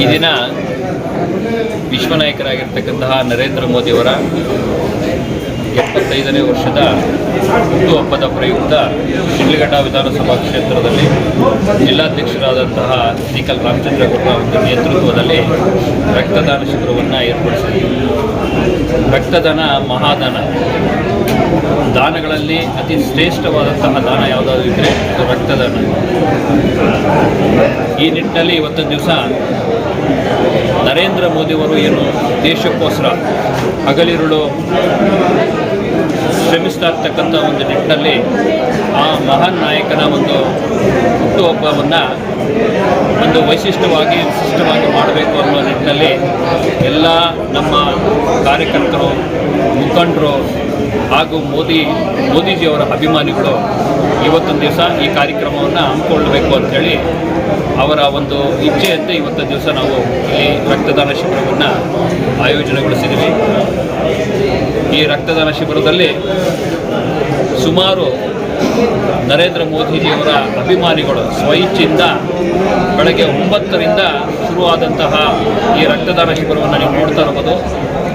ಈ ದಿನ ವಿಶ್ವನಾಯಕರಾಗಿರ್ತಕ್ಕಂತಹ ನರೇಂದ್ರ ಮೋದಿಯವರ ಎಪ್ಪತ್ತೈದನೇ ವರ್ಷದ ಹುಟ್ಟುಹಬ್ಬದ ಪ್ರಯುಕ್ತ ಶಿಡ್ಲಘಟ್ಟ ವಿಧಾನಸಭಾ ಕ್ಷೇತ್ರದಲ್ಲಿ ಜಿಲ್ಲಾಧ್ಯಕ್ಷರಾದಂತಹ ಸಿಕಲ್ ರಾಮಚಂದ್ರ ಗೌಡ ಅವರ ನೇತೃತ್ವದಲ್ಲಿ ರಕ್ತದಾನ ಶಿಬಿರವನ್ನು ಏರ್ಪಡಿಸಿದ್ದರು ರಕ್ತದಾನ ಮಹಾದಾನ. ದಾನಗಳಲ್ಲಿ ಅತಿ ಶ್ರೇಷ್ಠವಾದಂತಹ ದಾನ ಯಾವುದಾದ್ರು ಇದ್ದರೆ ಅದು ರಕ್ತದಾನ ಈ ನಿಟ್ಟಿನಲ್ಲಿ ಇವತ್ತೊಂದು ದಿವಸ ನರೇಂದ್ರ ಮೋದಿಯವರು ಏನು ದೇಶಕ್ಕೋಸ್ಕರ ಹಗಲಿರುಳು ಶ್ರಮಿಸ್ತಾ ಇರ್ತಕ್ಕಂಥ ಒಂದು ನಿಟ್ಟಿನಲ್ಲಿ ಆ ಮಹಾನ್ ನಾಯಕನ ಒಂದು ಹುಟ್ಟುಹಬ್ಬವನ್ನು ಒಂದು ವೈಶಿಷ್ಟ್ಯವಾಗಿ ವಿಶಿಷ್ಟವಾಗಿ ಮಾಡಬೇಕು ಅನ್ನೋ ನಿಟ್ಟಿನಲ್ಲಿ ಎಲ್ಲ ನಮ್ಮ ಕಾರ್ಯಕರ್ತರು, ಮುಖಂಡರು ಹಾಗೂ ಮೋದಿ, ಮೋದಿಜಿಯವರ ಅಭಿಮಾನಿಗಳು ಇವತ್ತೊಂದು ದಿವಸ ಈ ಕಾರ್ಯಕ್ರಮವನ್ನು ಹಮ್ಮಿಕೊಳ್ಳಬೇಕು ಅಂಥೇಳಿ ಅವರ ಒಂದು ಇಚ್ಛೆಯಂತೆ ಇವತ್ತೊಂದು ದಿವಸ ನಾವು ಇಲ್ಲಿ ರಕ್ತದಾನ ಶಿಬಿರವನ್ನು ಆಯೋಜನೆಗೊಳಿಸಿದ್ದೀವಿ. ಈ ರಕ್ತದಾನ ಶಿಬಿರದಲ್ಲಿ ಸುಮಾರು ನರೇಂದ್ರ ಮೋದಿಜಿಯವರ ಅಭಿಮಾನಿಗಳು ಸ್ವಇಚ್ಛೆಯಿಂದ ಬೆಳಗ್ಗೆ ಒಂಬತ್ತರಿಂದ ಶುರುವಾದಂತಹ ಈ ರಕ್ತದಾನ ಶಿಬಿರವನ್ನು ನೀವು ನೋಡ್ತಾ ಇರ್ಬೋದು.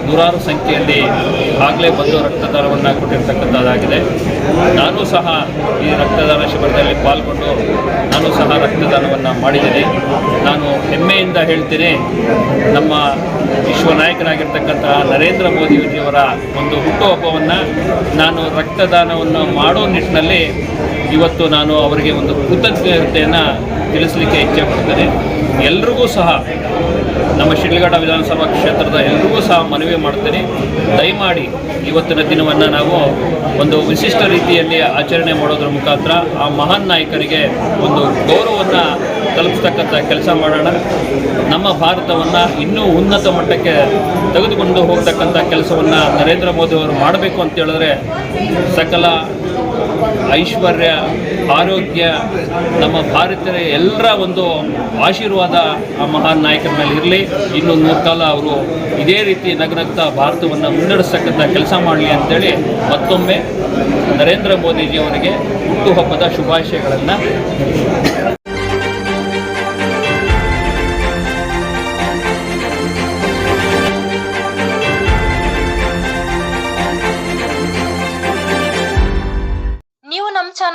ನೂರಾರು ಸಂಖ್ಯೆಯಲ್ಲಿ ಆಗಲೇ ಬಂದು ರಕ್ತದಾನವನ್ನು ಕೊಟ್ಟಿರ್ತಕ್ಕಂಥದ್ದಾಗಿದೆ. ನಾನು ಸಹ ಈ ರಕ್ತದಾನ ಶಿಬಿರದಲ್ಲಿ ಪಾಲ್ಗೊಂಡು ನಾನು ಸಹ ರಕ್ತದಾನವನ್ನು ಮಾಡಿದ್ದೀನಿ. ನಾನು ಹೆಮ್ಮೆಯಿಂದ ಹೇಳ್ತೀನಿ, ನಮ್ಮ ವಿಶ್ವ ನಾಯಕನಾಗಿರ್ತಕ್ಕಂತಹ ನರೇಂದ್ರ ಮೋದಿಯವರ ಒಂದು ಹುಟ್ಟುಹಬ್ಬವನ್ನು ನಾನು ರಕ್ತದಾನವನ್ನು ಮಾಡೋ ನಿಟ್ಟಿನಲ್ಲಿ ಇವತ್ತು ನಾನು ಅವರಿಗೆ ಒಂದು ಕೃತಜ್ಞತೆಯನ್ನು ತಿಳಿಸಲಿಕ್ಕೆ ಇಚ್ಛೆ ಪಡ್ತೇನೆ. ಎಲ್ರಿಗೂ ಸಹ ನಮ್ಮ ಶಿಡ್ಲಘಟ್ಟ ವಿಧಾನಸಭಾ ಕ್ಷೇತ್ರದ ಎಲ್ಲರಿಗೂ ಸಹ ಮನವಿ ಮಾಡ್ತೇನೆ. ದಯಮಾಡಿ ಇವತ್ತಿನ ದಿನವನ್ನು ನಾವು ಒಂದು ವಿಶಿಷ್ಟ ರೀತಿಯಲ್ಲಿ ಆಚರಣೆ ಮಾಡೋದ್ರ ಮುಖಾಂತರ ಆ ಮಹಾನ್ ನಾಯಕರಿಗೆ ಒಂದು ಗೌರವವನ್ನು ತಲುಪಿಸ್ತಕ್ಕಂಥ ಕೆಲಸ ಮಾಡೋಣ. ನಮ್ಮ ಭಾರತವನ್ನು ಇನ್ನೂ ಉನ್ನತ ಮಟ್ಟಕ್ಕೆ ತೆಗೆದುಕೊಂಡು ಹೋಗ್ತಕ್ಕಂಥ ಕೆಲಸವನ್ನು ನರೇಂದ್ರ ಮೋದಿ ಅವರು ಮಾಡಬೇಕು ಅಂತ ಹೇಳಿದ್ರೆ ಸಕಲ ಐಶ್ವರ್ಯ ಆರೋಗ್ಯ, ನಮ್ಮ ಭಾರತೀಯರ ಎಲ್ಲರ ಒಂದು ಆಶೀರ್ವಾದ ಆ ಮಹಾನ್ ನಾಯಕರ ಮೇಲೆ ಇರಲಿ. ಇನ್ನೊಂದು ಮೂರು ಕಾಲ ಅವರು ಇದೇ ರೀತಿ ನಗನಗ್ತಾ ಭಾರತವನ್ನು ಮುನ್ನಡೆಸ್ತಕ್ಕಂಥ ಕೆಲಸ ಮಾಡಲಿ ಅಂತೇಳಿ ಮತ್ತೊಮ್ಮೆ ನರೇಂದ್ರ ಮೋದಿಜಿಯವರಿಗೆ ಹುಟ್ಟುಹಬ್ಬದ ಶುಭಾಶಯಗಳನ್ನು